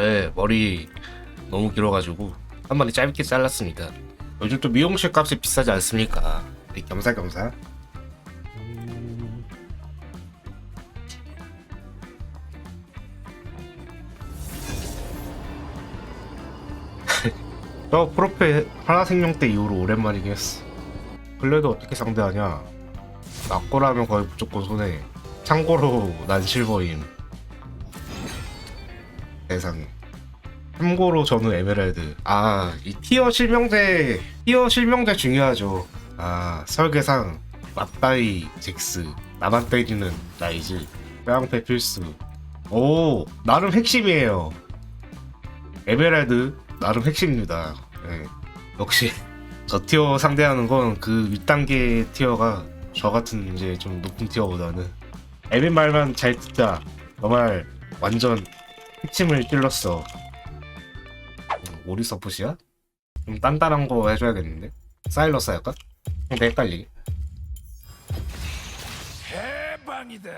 네, 머리 너무 길어가지고 한 마리 짧게 잘랐습니다. 요즘 또 미용실 값이 비싸지 않습니까? 네, 겸사겸사. 저 프로페 하나생명 때 이후로 오랜만이긴 했어. 근래도 어떻게 상대하냐? 낙고라면 거의 무조건 손해. 참고로 난 실버임. 세상에. 참고로 저는 에메랄드. 아, 이 티어 실명제, 티어 실명제 중요하죠. 아, 설계상, 맞다이, 잭스, 나만 때리는 라이즈, 뼈양패 필수. 오, 나름 핵심이에요. 에메랄드, 나름 핵심입니다. 예. 역시, 저 티어 상대하는 건 그 윗단계 티어가 저 같은 이제 좀 높은 티어보다는 에메 말만 잘 듣자. 너말 완전 핵심을 찔렀어. 음, 오리 서폿이야? 좀 단단한 거 해줘야겠는데? 사일러스 할까? 근데 헷갈리게. 해방이다.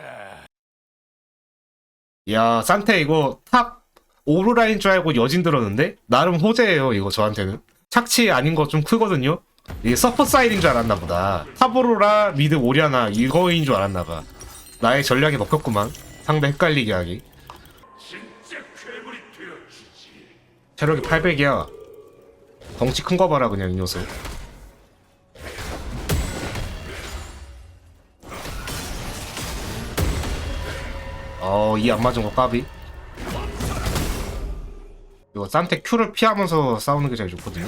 야, 산테 이거 탑 오로라인 줄 알고 여진 들었는데? 나름 호재예요, 이거 저한테는. 착취 아닌 거 좀 크거든요? 이게 서퍼 사이드인 줄 알았나 보다. 탑 오로라, 미드 오리아나 이거인 줄 알았나 봐. 나의 전략이 먹혔구만. 상대 헷갈리게 하기. 체력이 800이야. 덩치 큰 거 봐라, 그냥 이 녀석. 어, 이 안 맞은 거 까비. 이거 산테 큐를 피하면서 싸우는 게 제일 좋거든요.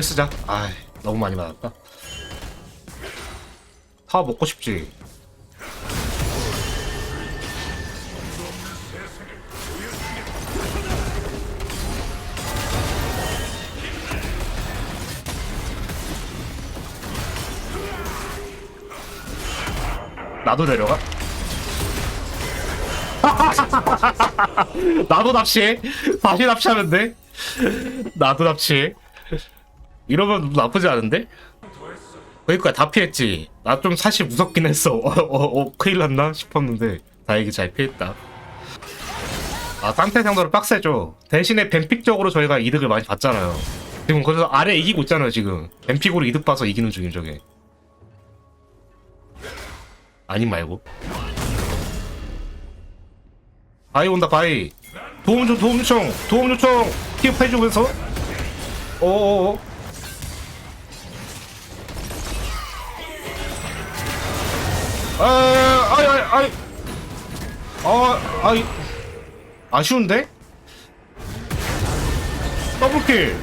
풀 쓰자. 아, 너무 많이 맞았다. 타워 먹고 싶지. 나도 내려가? 나도 납치해? 다시 납치하면 돼? 나도 납치해? 이러면 나쁘지 않은데? 그러니까 다 피했지. 나 좀 사실 무섭긴 했어. 어, 어, 어, 큰일 났나 싶었는데 다행히 잘 피했다. 아, 쌍태 상대로 빡세죠. 대신에 뱀픽적으로 저희가 이득을 많이 봤잖아요. 지금 거기서 아래 이기고 있잖아요, 지금. 뱀픽으로 이득 봐서 이기는 중임, 저게. 아님 말고. 바이 온다, 바이. 도움 좀, 도움 요청! 도움 요청! 힙 해주면서. 어어어. 아, 아이, 아이, 아이. 아, 아이. 아쉬운데? 더블킬.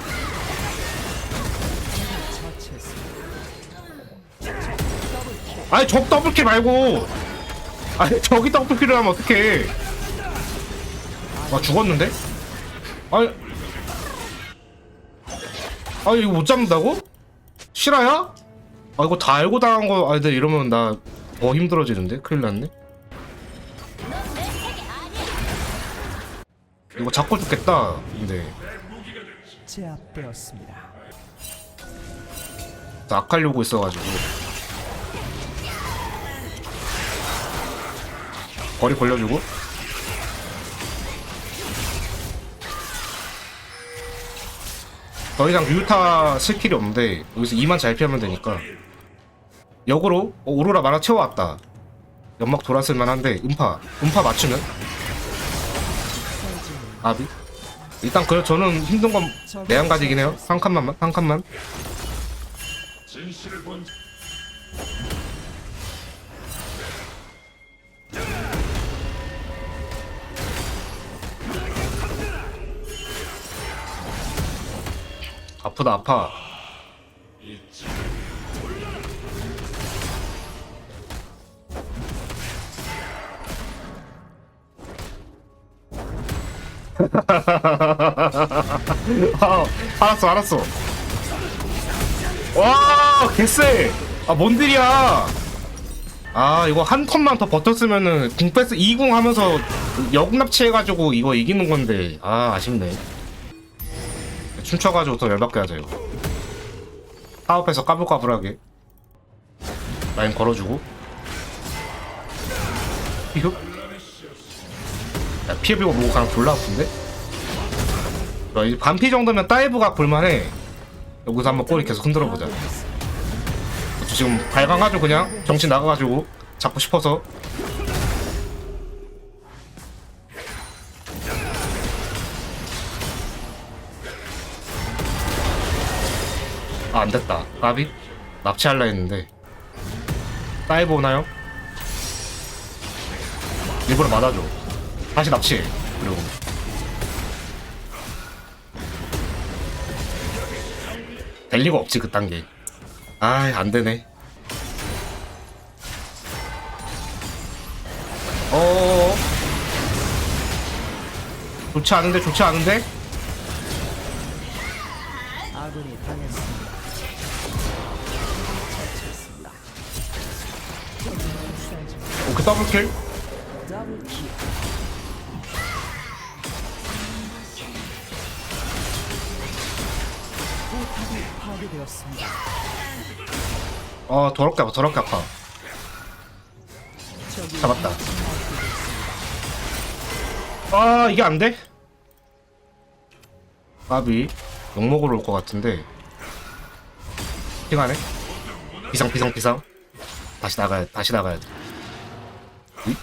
아니, 적 더블킬 말고. 아니, 저기 더블킬을 하면 어떡해. 아, 죽었는데? 아니. 아, 이거 못 잡는다고? 실화야? 아, 이거 다 알고 당한 거, 아, 근데 이러면 나 더 힘들어지는데? 큰일 났네. 이거 잡고 죽겠다. 근데 제압되었습니다. 나 악하려고 있어가지고 거리 벌려주고 더 이상 뮤타 스킬이 없는데 여기서 2만 잘 피하면 되니까 역으로 어, 오로라 만화 채워왔다. 연막 돌았을 만한데 음파 음파 맞추면? 아비? 일단 그래 저는 힘든 건 내한 가지긴 해요. 한 칸만 한 칸만. 아프다 아파 아, 알았어 알았어. 와 개쎄. 아 뭔들이야. 아 이거 한 턴만 더 버텼으면은 궁패스 2궁 하면서 역납치 해가지고 이거 이기는 건데 아 아쉽네. 춤춰가지고 더 열받게 하자 이거. 사업해서 까불까불하게. 라인 걸어주고. 피흡 이거 뭐 그냥 졸라 아픈데? 야, 이제 반피 정도면 다이브가 볼만해. 여기서 한번 꼬리 계속 흔들어보자. 저 지금 발광가지고 그냥? 정신 나가가지고 잡고 싶어서. 아 안됐다. 까비? 납치할라 했는데. 다이브 오나요? 일부러 맞아줘 다시 납치해 그리고. 될 리가 없지 그딴 게 아이 안되네. 어 좋지 않은데 좋지 않은데? 아군이 당했습니다. 오그 더블킬 더블킬. 되었습니다. 어 더럽게 아파 더럽게 아파. 적이 잡았다. 아 이게 안 돼? 까비 욕먹으러 올 것 같은데. 핑하네? 비상 비상 비상. 다시 나가야 다시 나가야 돼. 응?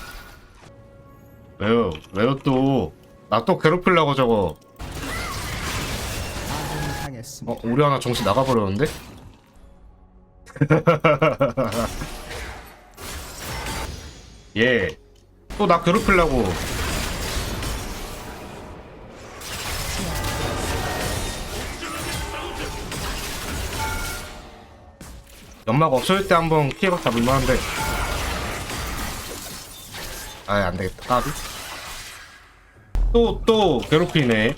왜요? 왜요 또 나 또 괴롭히려고 저거 당했습니다. 어 우리 하나 정신 나가버렸는데? 예. 또 나 괴롭히려고. 연막 없을 때 한번 키가 잡을만 한데. 아, 안 되겠다. 까비. 또, 또, 괴롭히네.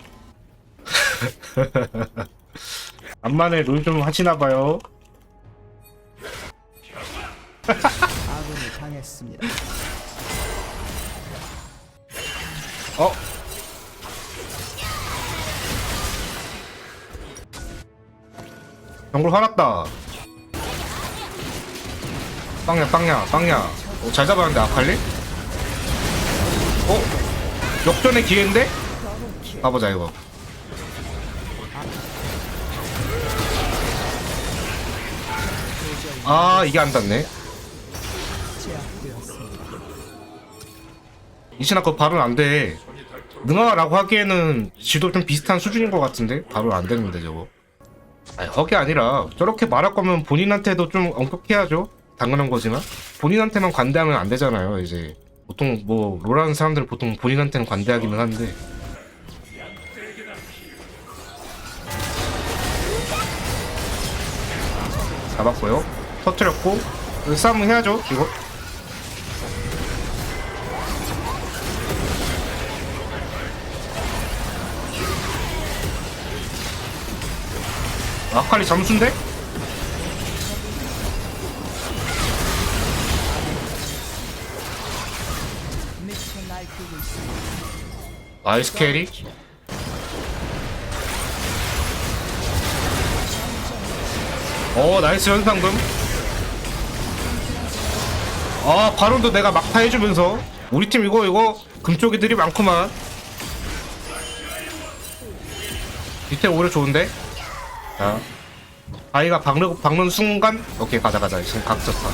암만에 롤 좀 하시나 봐요. 아군이 당했습니다. 어? 정글 화났다. 빵야, 빵야, 빵야. 어, 잘 잡았는데, 아칼리? 어? 역전의 기회인데? 가보자, 이거. 아, 이게 안 닿네. 이신아, 그거 바로는 안 돼. 능아라고 하기에는 지도 좀 비슷한 수준인 것 같은데? 바로 안 되는데, 저거. 아니, 허기 아니라, 저렇게 말할 거면 본인한테도 좀 엄격해야죠. 당연한 거지만. 본인한테만 관대하면 안 되잖아요, 이제. 보통, 뭐, 롤하는 사람들은 보통 본인한테는 관대하기는 한데. 잡았고요. 터트렸고. 싸움 해야죠, 이거. 아칼리 있습니다. 나이스 캐리 어 나이스 현상금 아 바론도 내가 막타 해주면서. 우리 팀 이거 이거. 금쪽이들이 많구만. 밑에 오히려 좋은데? 자. 아이가 박는, 박는 순간. 오케이 가자 가자. 지금 각 좋다.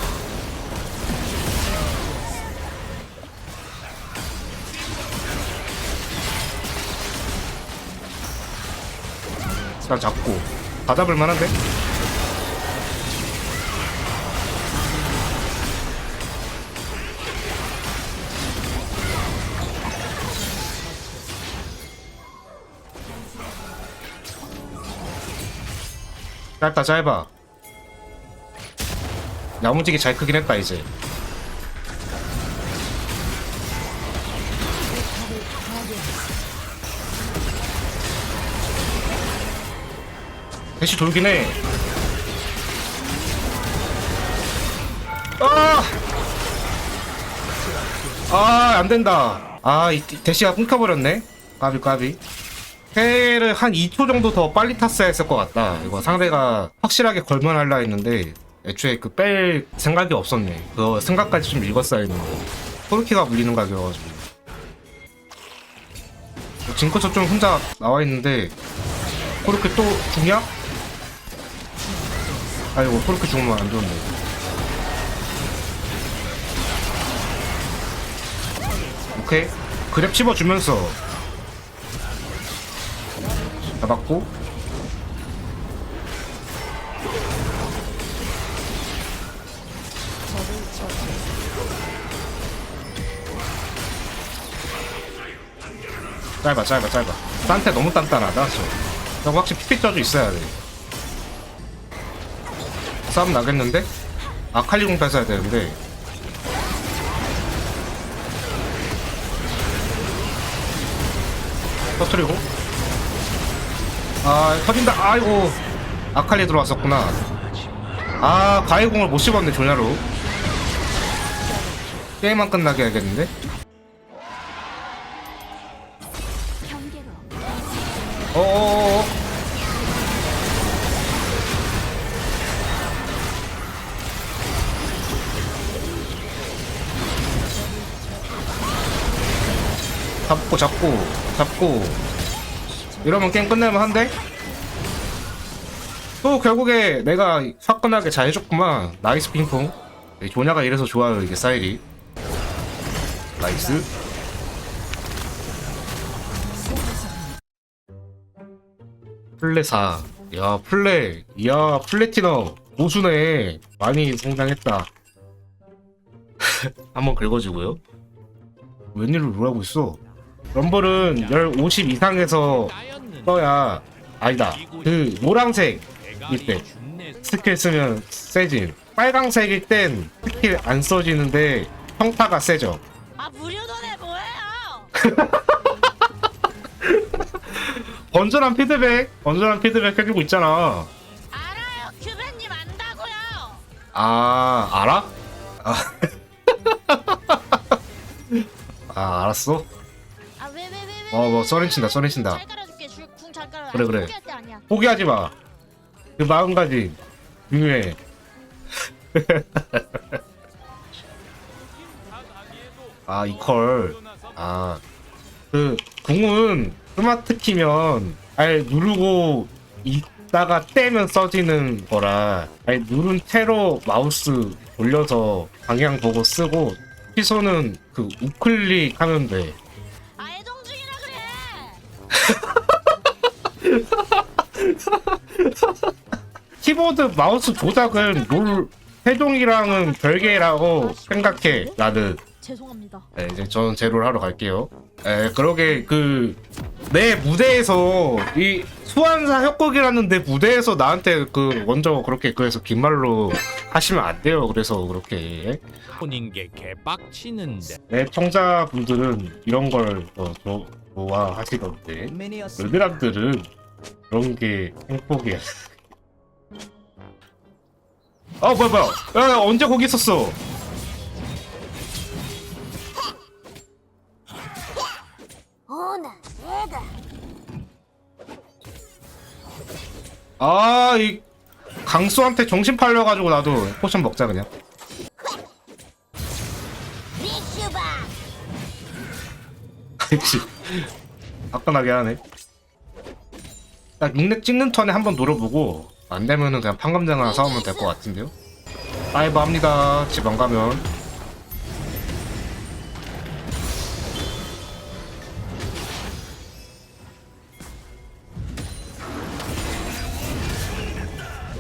잘 잡고. 다 잡을 만한데? 짧다 짧아. 야무지게 잘 크긴 했다 이제. 대시 돌긴 해. 아! 아 안된다. 아 이 대시가 끊겨버렸네. 까비 까비 해를 한 2초 정도 더 빨리 탔어야 했을 것 같다. 이거 상대가 확실하게 걸면 할라 했는데 애초에 그 뺄 생각이 없었네. 그거 생각까지 좀 읽었어야 했는데. 코르키가 물리는 각이어가지고. 징크서 좀 혼자 나와 있는데 코르키 또 죽냐? 아이고 코르키 죽으면 안 좋은데. 오케이. 그랩 씹어주면서 잡았고. 짧아 짧아 짧아. 딴테 너무 단단하다 저. 저거 확실히 피피 떠져 있어야 돼. 싸움 나겠는데? 아칼리공 뺏어야 되는데. 터트리고 아 터진다. 아이고. 아칼리 들어왔었구나. 아 과외공을 못 씹었네 조냐로. 게임만 끝나게 해야겠는데? 경계로 어어어어. 잡고 잡고 잡고 이러면 게임 끝낼만 한데? 또 결국에 내가 화끈하게 잘 해줬구만 나이스 핑퐁 이 조냐가 이래서 좋아요 이게 사이리 나이스 플레 4. 야, 플레. 야, 플래티넘. 고수네. 많이 성장했다. 한번 긁어주고요. 웬일로 롤하고 있어? 럼블은 열50 이상에서 떠야 아니다. 그 노란색 이때 스킬 쓰면 세짐. 빨강색일 땐 스킬 안 써지는데 평타가 세죠. 아 무료도네 뭐예요? 건전한 피드백, 건전한 피드백 해주고 있잖아. 알아요 큐벤님 안다고요. 아 알아? 아, 아 알았어? 아왜왜왜 왜? 어뭐 썰렌 친다 썰렌 친다 그래, 그래. 포기할 때 아니야. 포기하지 마. 그 마음가짐 중요해. 아 이컬 아그 궁은 스마트 키면 알 누르고 있다가 떼면 써지는 거라 알 누른 채로 마우스 돌려서 방향 보고 쓰고 시소는 그 우클릭 하면 돼. 키보드 마우스 조작은 롤 해동이랑은 별개라고 생각해 나는. 죄송합니다. 네, 이제 저는 제로를 하러 갈게요. 에 그러게 그 내 무대에서 이 수완사 협곡이라는 내 무대에서 나한테 그 먼저 그렇게 그래서 긴 말로 하시면 안 돼요. 그래서 그렇게. 혼인 게 개빡치는데. 내 청자분들은 이런 걸더 좋아하시던데 르드람들은 그런 게 행복이야. 아 뭐야 뭐야? 야, 야 언제 거기 있었어? 내가 아이 강수한테 정신 팔려가지고 나도 포션 먹자 그냥. 그치. 화끈하게 하네. 딱 6렙 찍는 턴에 한번 노려보고 안 되면은 그냥 판감장이랑 싸우면 될 것 같은데요? 다이브 합니다. 집 안 가면.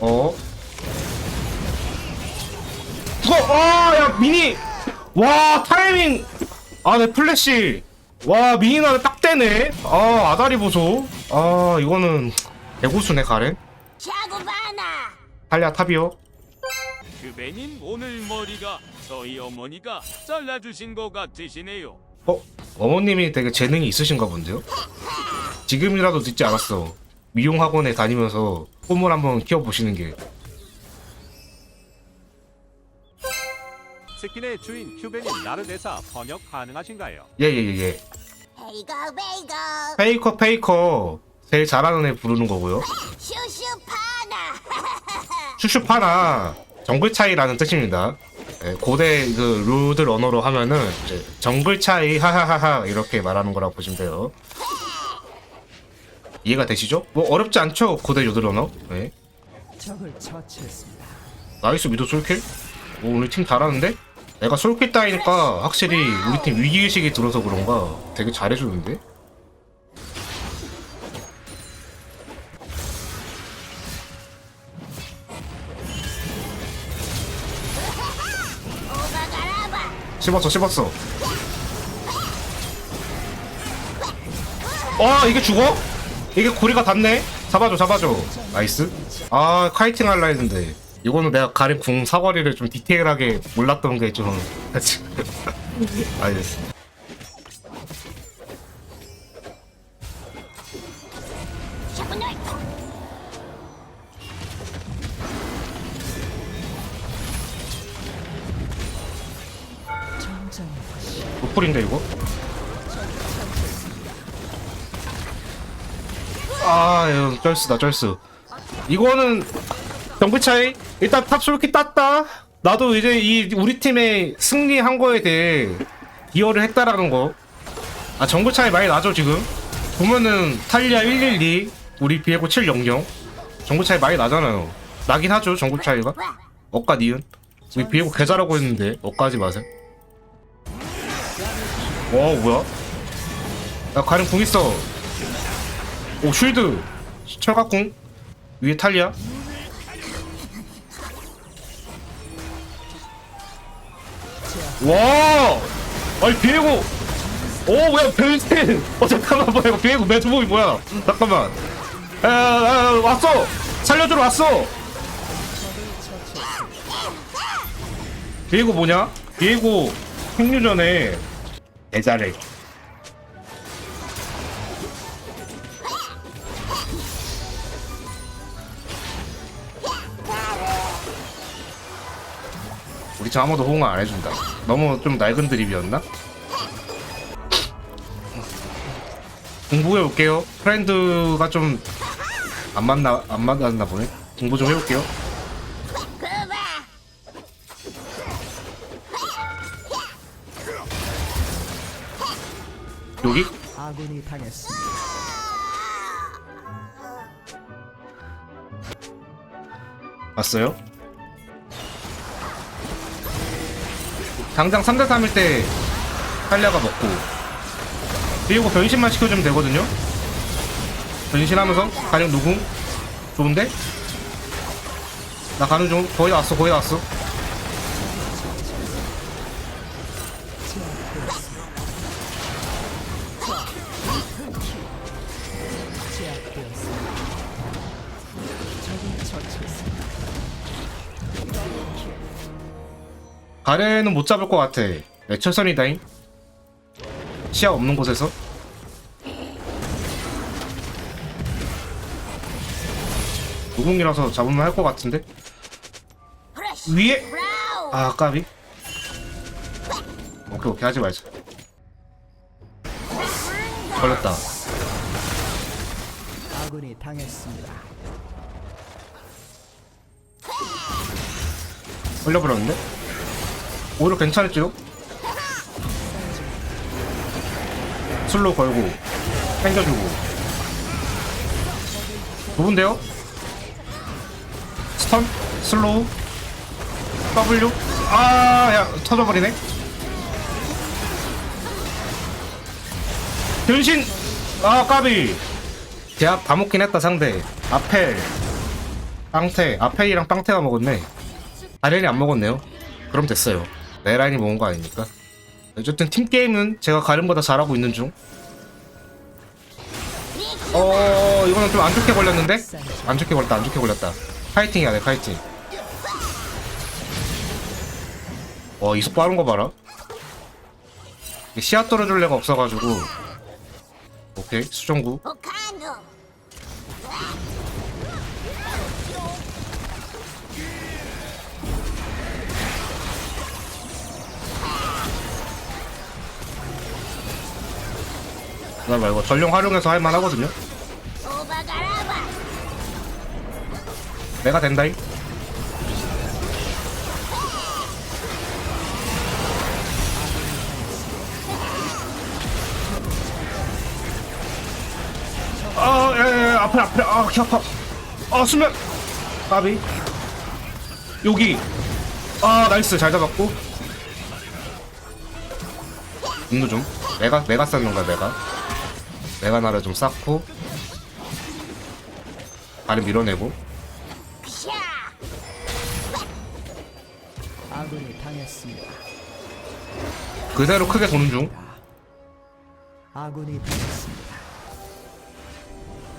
어? 죽어! 아, 야, 미니! 와, 타이밍! 아, 내 플래시! 와, 미니가 딱 되네? 아, 아다리 보소. 아, 이거는, 대고수네, 가렌? 자구바나. 탈리아 탑이요? 규배님 오늘 머리가 저희 어머니가 잘라주신 것 같으시네요. 어? 어머님이 되게 재능이 있으신가 본데요? 지금이라도 늦지 않았어. 미용학원에 다니면서 꿈을 한번 키워보시는 게. 스킨의 주인 큐베님 나르데사 번역 가능하신가요? 예예 예 헤이고 베이고 페이커 페이커. 제일 잘하는 애 부르는 거고요. 슈슈파나. 슈슈파나. 정글 차이라는 뜻입니다. 예, 고대 그 루들 언어로 하면은 이제 정글 차이 하하하하 이렇게 말하는 거라고 보시면 돼요. 이해가 되시죠? 뭐 어렵지 않죠? 고대 요들 언어? 네. 적을 처치했습니다. 나이스 미도 솔킬. 오 우리 팀 잘하는데? 내가 솔킬 따이니까 확실히 우리 팀 위기의식이 들어서 그런가 되게 잘해주는데? 씹었어 씹었어 어 이게 죽어? 이게 고리가 닿네? 잡아줘 잡아줘 나이스 아 카이팅 할라 했는데 이거는 내가 가린 궁 사거리를 좀 디테일하게 몰랐던 게 좀 알겠어 샤브노이 정정 노플인데 이거? 아 쩔스다 쩔스. 이거는 정글 차이 일단 탑 솔키 땄다. 나도 이제 이 우리 팀의 승리한 거에 대해 기여를 했다라는 거 아 정글 차이 많이 나죠 지금? 보면은 탈리아 112 우리 비에고 700 정글 차이 많이 나잖아요. 나긴 하죠 정글 차이가. 와 억까 니은. 우리 비에고 개 잘하고 있는데 억까하지 마세요 와 뭐야? 야 가령 궁 있어. 오 쉴드. 철갑궁. 위에 탈리아. 와. 아니 비에고. 오 뭐야 변신. 어 잠깐만 뭐야 이거 비에고 매트복이 뭐야? 잠깐만. 야, 야, 야, 왔어. 살려주러 왔어. 비에고 뭐냐? 비에고 생류전에 대자를 우리 저 아무도 호응 안 해준다 너무 좀 낡은 드립이었나? 공부해 올게요 프렌드가 좀 안 맞나 안 맞았나 보네 공부 좀 해올게요 그바 여기 아군이 당했습니다. 왔어요? 당장 3대 3일 때 탈리아가 먹고 그리고 변신만 시켜주면 되거든요? 변신하면서 가령 누궁 좋은데? 나 가는 중 거의 다 왔어 거의 다 왔어 가래는 못 잡을 것 같아. 네, 철선이다잉. 시야 없는 곳에서. 누궁이라서 잡으면 할 것 같은데? 위에? 아 까비. 오케이 오케이. 하지 말자. 걸렸다. 아군이 당했습니다. 걸려버렸는데 오히려 괜찮을지도 슬로우 걸고 당겨주고. 좋은데요? 스턴? 슬로우? W? 아야 터져버리네. 변신! 아 까비! 제압 다 먹긴 했다 상대. 아펠 빵태 아펠이랑 빵태가 먹었네. 아렌이 안 먹었네요. 그럼 됐어요 레라인이 먹은 거 아니니까? 어쨌든 팀게임은 제가 가름보다 잘하고 있는 중. 어... 이거는 좀 안 좋게 걸렸는데? 안 좋게 걸렸다 안 좋게 걸렸다. 파이팅 해야 돼 파이팅. 와 이속 빠른 거 봐라. 시야 떨어줄 애가 없어가지고. 오케이 수정구 나 말고 전령 활용해서 할만 하거든요. 내가 된다잉. 아, 야, 야, 야, 앞에, 앞에, 아, 귀 아파. 아, 수면. 까비. 여기. 아, 나이스. 잘 잡았고. 분노 좀. 내가, 내가 쌓는 거야, 내가. 내가 나를 좀 쌓고. 발을 밀어내고. 샤. 아군이 당했습니다. 그대로 크게 도는 중. 아군이 당했습니다.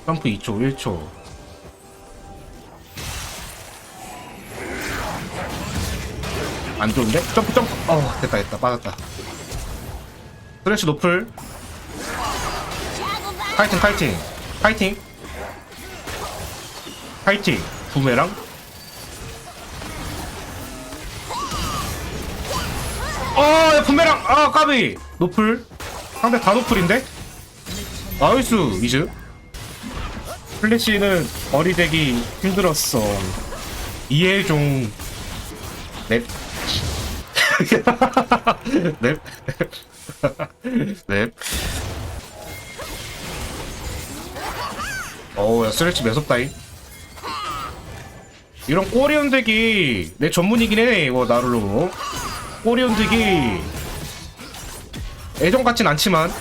점프 2초, 1초. 안 좋은데? 점프, 점프. 어, 됐다, 됐다. 빠졌다. 스트레스 노플. 파이팅, 파이팅. 파이팅. 파이팅. 부메랑. 어, 야, 부메랑. 아, 까비. 노플. 상대 다 노플인데? 나이스, 이즈. 플래시는 어리되기 힘들었어. 이해종. 넵. 넵. 넵. 어우, 야, 스트레치 매섭다잉. 이런 꼬리 흔들기 내 전문이긴 해, 이거 나루로. 꼬리 흔들기. 애정 같진 않지만.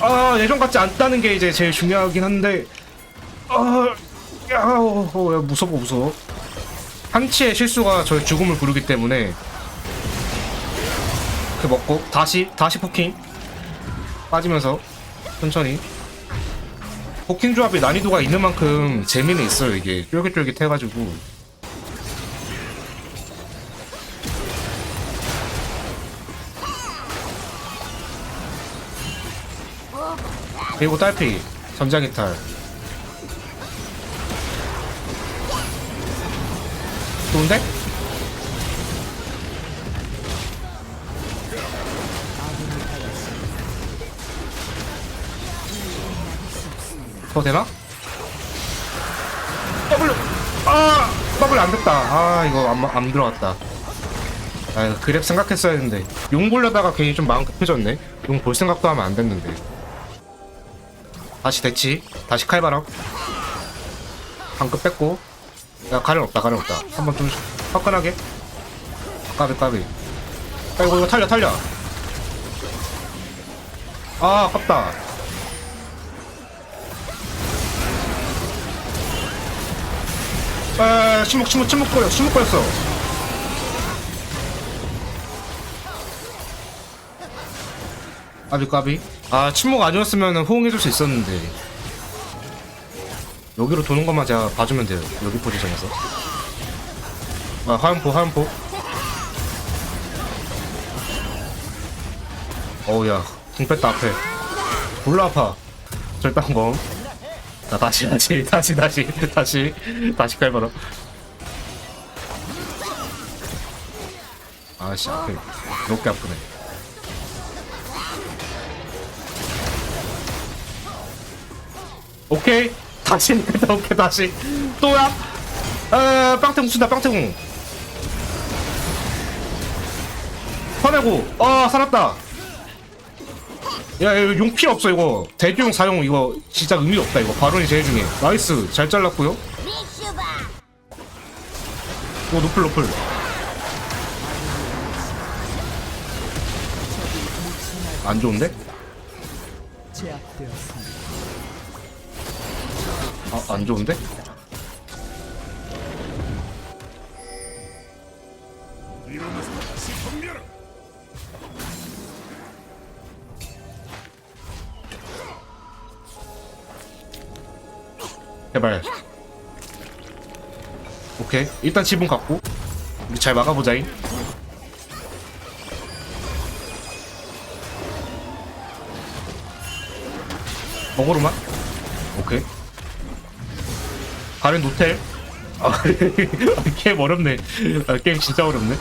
아, 예전 같지 않다는 게 이제 제일 중요하긴 한데, 아, 야, 어, 어, 야, 무서워, 무서워. 한치의 실수가 저의 죽음을 부르기 때문에, 그 먹고, 다시, 다시 포킹. 빠지면서, 천천히. 포킹 조합이 난이도가 있는 만큼 재미는 있어요, 이게. 쫄깃쫄깃 해가지고. 그리고 딸피 전자기탈 좋은데? 더 되나? 더블 아 더블 안 됐다. 아 이거 안, 안 들어갔다. 아 그랩 생각했어야 했는데. 용 보려다가 괜히 좀 마음 급해졌네. 용 볼 생각도 하면 안 됐는데. 다시 대치. 다시 칼바람. 방금 뺐고. 야 가련 없다 가련 없다. 한번 좀 화끈하게. 까비 까비. 아이고 이거 탈려 탈려. 아 아깝다 아 침묵 침묵 침묵 거려 침묵 거렸어. 까비 까비? 아 침묵 아니었으면 호응해줄 수 있었는데. 여기로 도는 것만 제가 봐주면 돼요. 여기 포지션에서. 아 화염포 화염포. 어우야. 궁 뺐다 앞에. 졸라 아파. 절단검 자 다시 다시 다시 다시 다시 다시 깔봐라 아씨 앞에 그렇게 아프네. 오케이. 다시 오케이 다시. 또야. 에 빵태공 쓴다 빵태공. 화내고. 아 살았다 야, 이거 용 필요 없어 이거 대규용 사용 이거 진짜 의미 없다 이거 바론이 제일 중요해 나이스 잘 잘랐고요. 오 노플 노플 안 좋은데? 아, 안 좋은데? 일단 지붕 갖고. 우리 잘 막아보자잉. 먹으로만? 오케이. 가렌 노텔. 아, 게임 어렵네. 아, 게임 진짜 어렵네.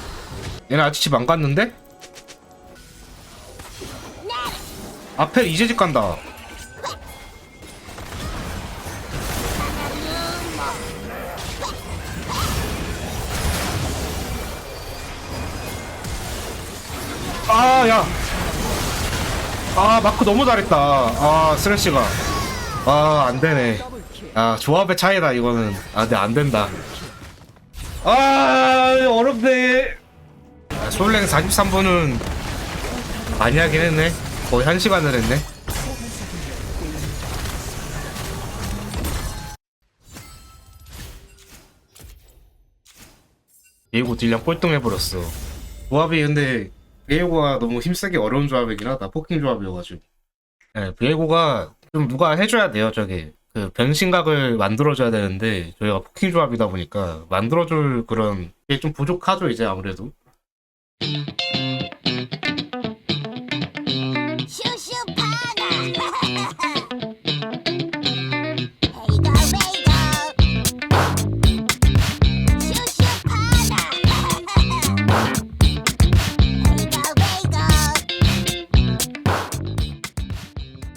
얘는 아직 집 안 갔는데? 앞에 이제 집 간다. 마크 너무 잘했다. 아, 스레시가. 아, 안 되네. 아, 조합의 차이다, 이거는. 아, 근데 안 된다. 아, 어렵네. 아, 솔랭 43분은 많이 하긴 했네. 거의 한 시간을 했네. 비에고 딜량 꼴등해버렸어. 조합이 근데 비에고가 너무 힘쓰기 어려운 조합이긴 하다. 포킹 조합이어가지고. 네, 비에고가 좀 누가 해줘야 돼요, 저게. 그 변신각을 만들어줘야 되는데 저희가 포킹 조합이다 보니까 만들어줄 그런 게 좀 부족하죠, 이제 아무래도.